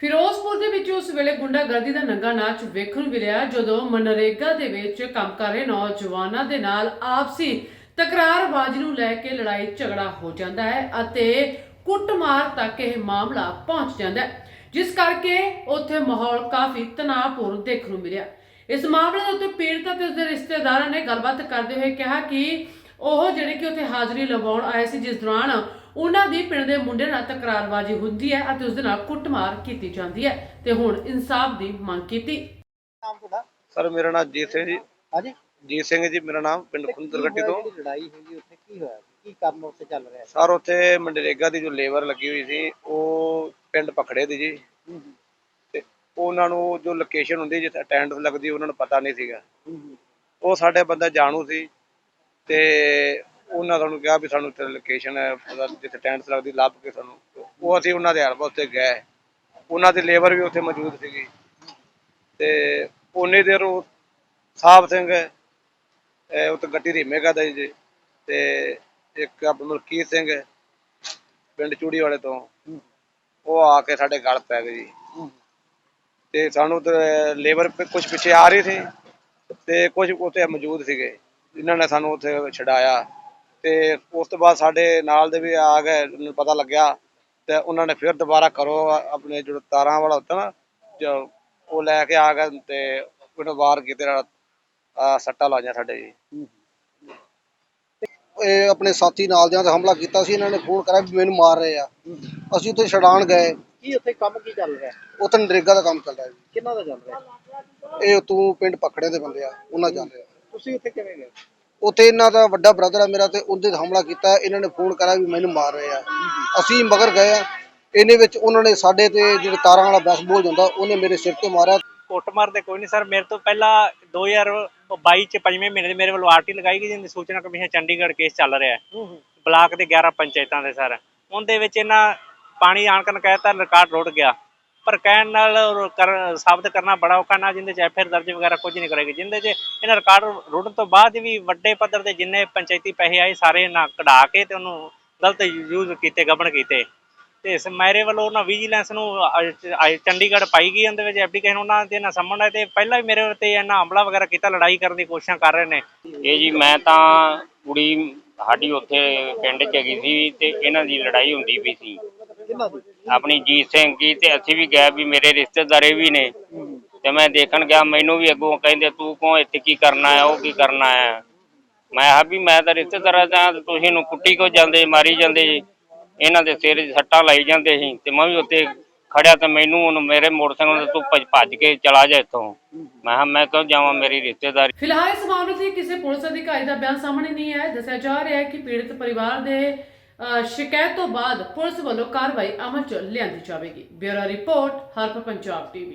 ਫਿਰੋਜ਼ਪੁਰ ਦੇ ਵਿੱਚ ਉਸ ਵੇਲੇ ਗੁੰਡਾਗਰਦੀ ਦਾ ਨੰਗਾ ਨਾਚ ਵੇਖਣ ਨੂੰ ਮਿਲਿਆ ਜਦੋਂ ਮਨਰੇਗਾ ਦੇ ਵਿੱਚ ਕੰਮ ਕਰ ਰਹੇ ਨੌਜਵਾਨਾਂ ਦੇ ਨਾਲ ਆਪਸੀ ਤਕਰਾਰਬਾਜ਼ੀ ਨੂੰ ਲੈ ਕੇ ਲੜਾਈ ਝਗੜਾ ਹੋ ਜਾਂਦਾ ਹੈ ਅਤੇ ਕੁੱਟਮਾਰ ਤੱਕ ਇਹ ਮਾਮਲਾ ਪਹੁੰਚ ਜਾਂਦਾ ਹੈ, ਜਿਸ ਕਰਕੇ ਉੱਥੇ ਮਾਹੌਲ ਕਾਫੀ ਤਣਾਅਪੂਰਨ ਦੇਖਣ ਨੂੰ ਮਿਲਿਆ। ਇਸ ਮਾਮਲੇ ਦੇ ਉੱਤੇ ਪੀੜਤਾ ਤੇ ਉਸਦੇ ਰਿਸ਼ਤੇਦਾਰਾਂ ਨੇ ਗੱਲਬਾਤ ਕਰਦੇ ਹੋਏ ਕਿਹਾ ਕਿ ਉਹ ਜਿਹੜੇ ਕਿ ਉੱਥੇ ਹਾਜ਼ਰੀ ਲਵਾਉਣ ਆਏ ਸੀ ਜਿਸ ਦੌਰਾਨ ਉਹਨਾਂ ਦੀ ਪਿੰਡ ਦੇ ਮੁੰਡੇ ਨਾਲ ਤਕਰਾਰਬਾਜ਼ੀ ਹੁੰਦੀ ਹੈ ਅਤੇ ਉਸ ਦੇ ਨਾਲ ਕੁੱਟਮਾਰ ਕੀਤੀ ਜਾਂਦੀ ਹੈ ਤੇ ਹੁਣ ਇਨਸਾਫ ਦੀ ਮੰਗ ਕੀਤੀ। ਨਾਮ ਤੁਹਾਡਾ? ਸਰ ਮੇਰਾ ਨਾਮ ਜੀਤ ਸਿੰਘ ਜੀ। ਹਾਂਜੀ? ਜੀਤ ਸਿੰਘ ਜੀ ਮੇਰਾ ਨਾਮ ਪਿੰਡ ਖੁੰਦਰਗੱਟੀ ਤੋਂ। ਜਿਹੜੀ ਲੜਾਈ ਹੋਈ ਉੱਥੇ? ਕੀ ਹੋਇਆ? ਕੀ ਕਾਰਨ ਉੱਥੇ ਚੱਲ ਰਿਹਾ ਸੀ? ਸਰ ਉੱਥੇ ਮਨਰੇਗਾ ਦੀ ਜੋ ਲੇਬਰ ਲੱਗੀ ਹੋਈ ਸੀ ਉਹ ਪਿੰਡ ਪਖੜੇ ਦੀ ਜੀ। ਹੂੰ ਹੂੰ, ਤੇ ਉਹਨਾਂ ਨੂੰ ਜੋ ਲੋਕੇਸ਼ਨ ਹੁੰਦੀ ਜਿੱਥੇ ਅਟੈਂਡੈਂਸ ਲੱਗਦੀ ਉਹਨਾਂ ਨੂੰ ਪਤਾ ਨਹੀਂ ਸੀਗਾ। ਹੂੰ ਹੂੰ, ਉਹ ਸਾਡੇ ਬੰਦਾ ਜਾਣੂ ਸੀ। ਤੇ ਉਹਨਾਂ ਸਾਨੂੰ ਕਿਹਾ ਵੀ ਸਾਨੂੰ ਇੱਥੇ ਲੋਕੇਸ਼ਨ ਹੈ ਪਤਾ ਜਿੱਥੇ ਅਟੈਂਡੈਂਸ ਲੱਗਦੀ ਲੱਭ ਕੇ ਸਾਨੂੰ ਉਹ ਅਸੀਂ ਉਹਨਾਂ ਦੇ ਹਲਵਾ ਉੱਤੇ ਗਏ। ਉਹਨਾਂ ਦੀ ਲੇਬਰ ਵੀ ਉੱਥੇ ਮੌਜੂਦ ਸੀਗੀ। ਤੇ ਉਨੀ ਦੇਰ ਉਹ ਸਾਹਿਬ ਸਿੰਘ ਇਹ ਉੱਤੇ ਗੱਟੀ ਰੀਮੇਗਾ ਦਾ ਜੀ ਤੇ ਇੱਕ ਆਪਣਾ ਮਲਕੀਤ ਸਿੰਘ ਪਿੰਡ ਚੂੜੀ ਵਾਲੇ ਤੋਂ ਉਹ ਆ ਕੇ ਸਾਡੇ ਗਲ ਪੈ ਗਏ ਜੀ। ਹੂੰ, ਤੇ ਸਾਨੂੰ ਤੇ ਲੇਬਰ ਕੁਝ ਪਿੱਛੇ ਆ ਰਹੀ ਸੀ ਤੇ ਕੁਝ ਉੱਥੇ ਮੌਜੂਦ ਸੀਗੇ। ਜਿਨ੍ਹਾਂ ਨੇ ਸਾਨੂੰ ਉੱਥੇ ਛਡਾਇਆ ਤੇ ਉਸ ਤੋਂ ਬਾਅਦ ਸਾਡੇ ਨਾਲ ਦੇ ਵੀ ਆ ਗਏ ਨੂੰ ਪਤਾ ਲੱਗਿਆ ਤੇ ਉਹਨਾਂ ਨੇ ਫਿਰ ਦੁਬਾਰਾ ਕਰੋ ਆਪਣੇ ਜਿਹੜਾ ਤਾਰਾਂ ਵਾਲਾ ਹੁੰਦਾ ਨਾ ਜੋ ਉਹ ਲੈ ਕੇ ਆ ਗਏ ਤੇ ਉਹਨੂੰ ਵਾਰ ਕੀਤੇ ਨਾਲ ਆ ਸੱਟਾਂ ਲਾਈਆਂ ਸਾਡੇ ਜੀ। ਇਹ ਆਪਣੇ ਸਾਥੀ ਨਾਲ ਦਿਆਂ ਤੇ ਹਮਲਾ ਕੀਤਾ ਸੀ ਇਹਨਾਂ ਨੇ ਫੋਨ ਕਰਿਆ ਵੀ ਮੈਨੂੰ ਮਾਰ ਰਹੇ ਆ। ਅਸੀਂ ਉੱਥੇ ਛਡਾਣ ਗਏ। ਕੀ ਉੱਥੇ ਕੰਮ ਕੀ ਚੱਲ ਰਿਹਾ? ਉੱਥੇ ਨਰੇਗਾ ਦਾ ਕੰਮ ਚੱਲ ਰਿਹਾ ਜੀ। ਕਿੰਨਾ ਦਾ ਚੱਲ ਰਿਹਾ? ਇਹ ਤੂੰ ਪਿੰਡ ਪਖੜੇ ਦੇ ਬੰਦੇ ਆ ਉਹਨਾਂ ਚੱਲ ਰਿਹਾ। ਤੁਸੀਂ ਉੱਥੇ ਕਿਵੇਂ ਗਏ? ਉੱਥੇ ਇਹਨਾਂ ਦਾ ਵੱਡਾ ਬ੍ਰਦਰ ਆ ਮੇਰਾ ਤੇ ਉਹਦੇ ਤੇ ਹਮਲਾ ਕੀਤਾ ਇਹਨਾਂ ਨੇ ਫੋਨ ਕਰਿਆ ਵੀ ਮੈਨੂੰ ਮਾਰ ਰਹੇ ਆ। ਅਸੀਂ ਮਗਰ ਗਏ ਆ ਇਹਨੇ ਵਿੱਚ ਉਹਨਾਂ ਨੇ ਸਾਡੇ ਤੇ ਜਿਹੜੇ ਤਾਰਾਂ ਵਾਲਾ ਬੈਸਬਾਲ ਜਾਂਦਾ ਉਹਨੇ ਮੇਰੇ ਸਿਰ ਤੇ ਮਾਰਿਆ। ਕੁੱਟਮਾਰ ਤੇ ਕੋਈ ਨਹੀਂ ਸਰ ਮੇਰੇ ਤੋਂ ਪਹਿਲਾਂ 2022 ਚ ਪੰਜਵੇਂ ਮਹੀਨੇ ਦੇ ਮੇਰੇ ਵੱਲੋਂ ਆਰਟੀ ਲਗਾਈ ਗਈ ਜਿੰਦੀ ਸੂਚਨਾ ਕਮਿਸ਼ਨ ਚੰਡੀਗੜ੍ਹ ਕੇਸ ਚੱਲ ਰਿਹਾ ਹੂੰ। ਬਲਾਕ ਦੇ 11 ਪੰਚਾਇਤਾਂ ਦੇ ਸਰ। ਉਹਦੇ ਵਿੱਚ ਇਹਨਾਂ ਪਾਣੀ ਆਣ ਕਰਨ ਕਹਿਤਾ ਰਿਕਾਰਡ ਰੁੜ ਗਿਆ। ਪਰ ਕਹਿਣ ਨਾਲ ਔਰ ਕਰ ਸਾਬਤ ਕਰਨਾ ਬੜਾ ਔਖਾ ਨਾ, ਜਿੰਦੇ ਚ ਐਫਆਰ ਦਰਜ ਵਗੈਰਾ ਕੁਝ ਨਹੀਂ ਕਰੇਗੀ। ਜਿੰਦੇ ਚ ਇਹਨਾਂ ਰਿਕਾਰਡ ਰੁੜਨ ਤੋਂ ਬਾਅਦ ਵੀ ਵੱਡੇ ਪੱਧਰ ਤੇ ਜਿੰਨੇ ਪੰਚਾਇਤੀ ਪੈਸੇ ਆਏ, ਸਾਰੇ ਨਾ ਕਢਾ ਕੇ ਤੇ ਉਹਨੂੰ ਗਲਤ ਯੂਜ਼ ਕੀਤੇ ਗਬਨ ਕੀਤੇ। ਤੇ ਇਸ ਮੇਰੇ ਵੱਲੋਂ ਉਹਨਾਂ ਵਿਜੀਲੈਂਸ ਨੂੰ ਅ- ਅ- ਚੰਡੀਗੜ੍ਹ ਪਾਈ ਗਈ, ਉਹਦੇ ਵਿੱਚ ਐਪਲੀਕੇਸ਼ਨ ਉਹਨਾਂ ਦੇ ਨਾਲ ਸੰਬੰਧ ਹੈ ਤੇ ਪਹਿਲਾਂ ਵੀ ਮੇਰੇ ਉੱਤੇ ਇਹਨਾਂ ਹਮਲਾ ਵਗੈਰਾ ਕੀਤਾ, ਲੜਾਈ ਕਰਨ ਦੀ ਕੋਸ਼ਿਸ਼ਾਂ ਕਰ ਰਹੇ ਨੇ। ਇਹ ਜੀ, ਮੈਂ ਤਾਂ ਕੁੜੀ ਸਾਡੀ ਉੱਥੇ ਪਿੰਡ ਚ ਹੈਗੀ ਸੀ ਤੇ ਇਹਨਾਂ ਦੀ ਲੜਾਈ ਹੁੰਦੀ ਵੀ ਸੀ। ਆਪਣੀ ਜੀਤ ਸਿੰਘ ਕੀ ਤੇ ਅਸੀਂ ਵੀ ਗਏ ਵੀ ਮੇਰੇ ਰਿਸ਼ਤੇਦਾਰੇ ਵੀ ਨੇ। ਤੇ ਮੈਂ ਦੇਖਣ ਗਿਆ, ਮੈਨੂੰ ਵੀ ਅੱਗੋਂ ਕਹਿੰਦੇ, ਤੂੰ ਕੌਣ? ਇੱਥੇ ਕੀ ਕਰਨਾ ਹੈ ਉਹ ਕੀ ਕਰਨਾ ਹੈ ਮੈਂ ਕਿਹਾ ਵੀ ਮੈਂ ਤਾਂ ਰਿਸ਼ਤੇਦਾਰਾਂ ਦਾ ਤੁਸੀਂ ਨੂੰ ਕੁੱਟੀ ਕੋ ਜਾਂਦੇ, ਮਾਰੀ ਜਾਂਦੇ, ਇਹਨਾਂ ਦੇ ਸਿਰ 'ਚ ਸੱਟਾਂ ਲਾਈ ਜਾਂਦੇ ਸੀ। ਤੇ ਮੈਂ ਵੀ ਉੱਥੇ ਖੜਿਆ ਤੇ ਮੈਨੂੰ ਹੁਣ ਮੇਰੇ ਮੋਟਰਸਾਈਕਲ ਤੇ ਤੂੰ ਭੱਜ ਭੱਜ ਕੇ ਚਲਾ ਜਾ ਇੱਥੋਂ। ਮੈਂ ਕਿਹਾ, ਮੈਂ ਕਿਉਂ ਜਾਵਾਂ ਮੇਰੀ ਰਿਸ਼ਤੇਦਾਰੀ? ਫਿਲਹਾਲ ਇਸ ਮਾਮਲੇ 'ਤੇ ਕਿਸੇ ਪੁਲਿਸ ਅਧਿਕਾਰੀ ਦਾ ਬਿਆਨ ਸਾਹਮਣੇ ਨਹੀਂ ਆਇਆ। ਦੱਸਿਆ ਜਾ ਰਿਹਾ ਹੈ ਕਿ ਪੀੜਤ ਪਰਿਵਾਰ ਦੇ ਸ਼ਿਕਾਇਤ ਤੋਂ ਬਾਅਦ ਪੁਲਿਸ ਵੱਲੋਂ ਕਾਰਵਾਈ ਅਮਲ 'ਚ ਲਿਆਂਦੀ ਜਾਵੇਗੀ। ਬਿਊਰੋ ਰਿਪੋਰਟ ਹਰਪ ਪੰਜਾਬ ਟੀਵੀ।